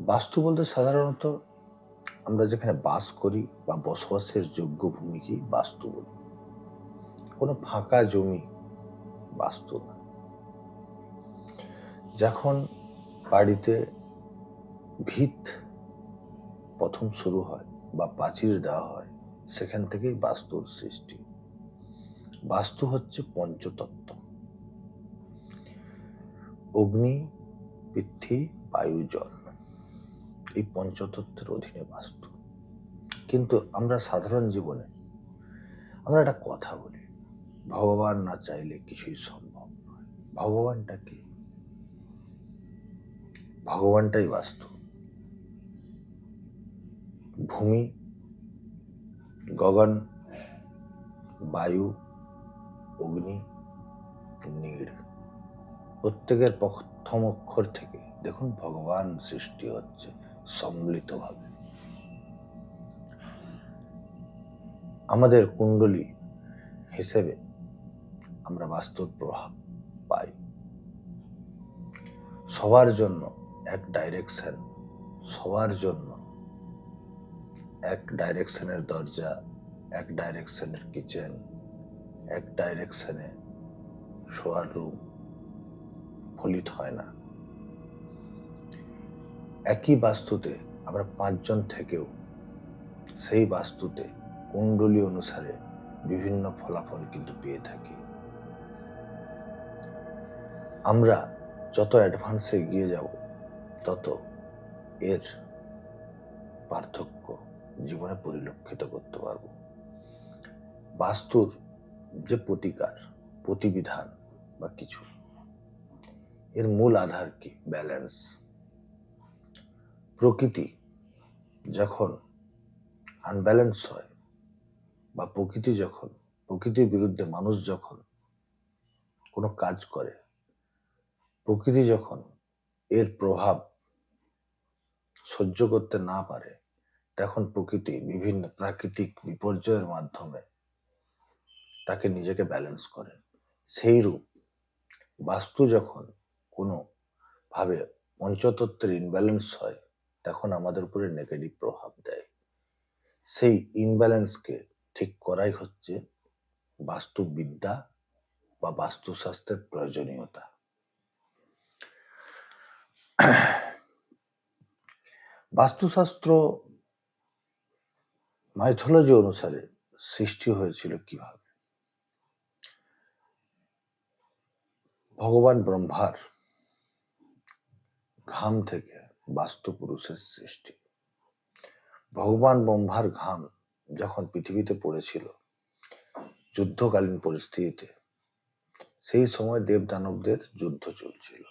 বাস্তু বলতে সাধারণত আমরা যেখানে বাস করি বা বসবাসের যোগ্য ভূমিকেই বাস্তু বলি। কোনো ফাঁকা জমি বাস্তু না। যখন বাড়িতে ভিত প্রথম শুরু হয় বা প্রাচীর দেওয়া হয়, সেখান থেকেই বাস্তুর সৃষ্টি। বাস্তু হচ্ছে পঞ্চতত্ত্ব। অগ্নি, পৃথ্বী, বায়ু, জল। এই পঞ্চতত্ত্বের অধীনে বাস্তু। কিন্তু আমরা সাধারণ জীবনে আমরা একটা কথা বলি, ভগবান না চাইলে কিছুই সম্ভব নয়। ভগবানটা কি? ভগবানটাই বাস্তু। ভূমি, গগন, বায়ু, অগ্নি, নীড়। প্রত্যেকের প্রথম অক্ষর থেকে দেখুন ভগবান সৃষ্টি হচ্ছে। সম্মিলিতভাবে। আমাদের কুণ্ডলী হিসেবে আমরা বাস্তব প্রভাব পাই। সবার জন্য এক ডাইরেকশন সবার জন্য এক ডাইরেকশনের দরজা, এক ডাইরেকশনের কিচেন এক ডাইরেকশনে শোয়ার রুম ফলিত হয় না। একই বাস্তুতে আমরা পাঁচজন থেকেও সেই বাস্তুতে কুণ্ডলী অনুসারে বিভিন্ন ফলাফল কিন্তু পেয়ে থাকি। আমরা যত অ্যাডভান্সে এগিয়ে যাব, তত এর পার্থক্য জীবনে পরিলক্ষিত করতে পারব। বাস্তুর যে প্রতিকার, প্রতিবিধান বা কিছু, এর মূল আধার কি? ব্যালেন্স। প্রকৃতি যখন আনব্যালেন্স হয় বা প্রকৃতি যখন, প্রকৃতির বিরুদ্ধে মানুষ যখন কোনো কাজ করে, প্রকৃতি যখন এর প্রভাব সহ্য করতে না পারে, তখন প্রকৃতি বিভিন্ন প্রাকৃতিক বিপর্যয়ের মাধ্যমে তাকে নিজেকে ব্যালেন্স করে। সেই রূপ বাস্তু যখন কোনো ভাবে পঞ্চতত্ত্বের ইনব্যালেন্স হয় তখন আমাদের উপরে নেগেটিভ প্রভাব দেয়। সেই ইনব্যালেন্সকে ঠিক করাই হচ্ছে বাস্তুবিদ্যা বা বাস্তুশাস্ত্রের প্রয়োজনীয়তা। বাস্তুশাস্ত্র মাইথোলজি অনুসারে সৃষ্টি হয়েছিল কীভাবে? ভগবান ব্রহ্মার ঘাম থেকে বাস্তু পুরুষের সৃষ্টি। ভগবান ব্রহ্মার ঘাম যখন পৃথিবীতে পড়েছিল, যুদ্ধকালীন পরিস্থিতিতে, সেই সময় দেব দানবদের যুদ্ধ চলছিল।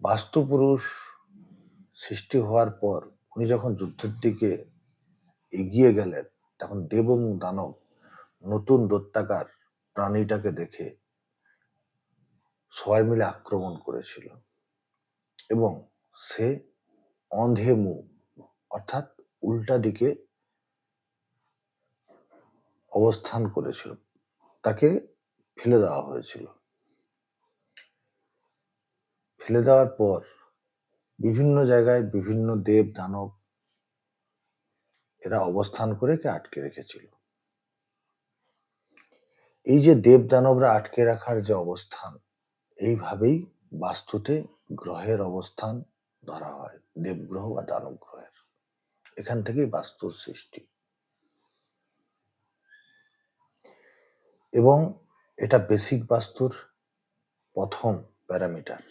বাস্তু পুরুষ সৃষ্টি হওয়ার পর উনি যখন যুদ্ধের দিকে এগিয়ে গেলেন, তখন দেব এবং দানব নতুন দত্তাকার প্রাণীটাকে দেখে সবাই মিলে আক্রমণ করেছিল এবং সে অন্ধে মুখ, অর্থাৎ উল্টা দিকে অবস্থান করেছিল। তাকে ফেলে দেওয়া হয়েছিল। ফেলে দেওয়ার পর বিভিন্ন জায়গায় বিভিন্ন দেব দানব এরা অবস্থান করে কে আটকে রেখেছিল। এই যে দেব দানবরা আটকে রাখার যে অবস্থান, এইভাবেই বাস্তুতে গ্রহের অবস্থান ধরা হয় দেবগ্রহ বা দানব গ্রহের এখান থেকেই বাস্তুর সৃষ্টি। এবং এটা বেসিক বাস্তুর প্রথম প্যারামিটার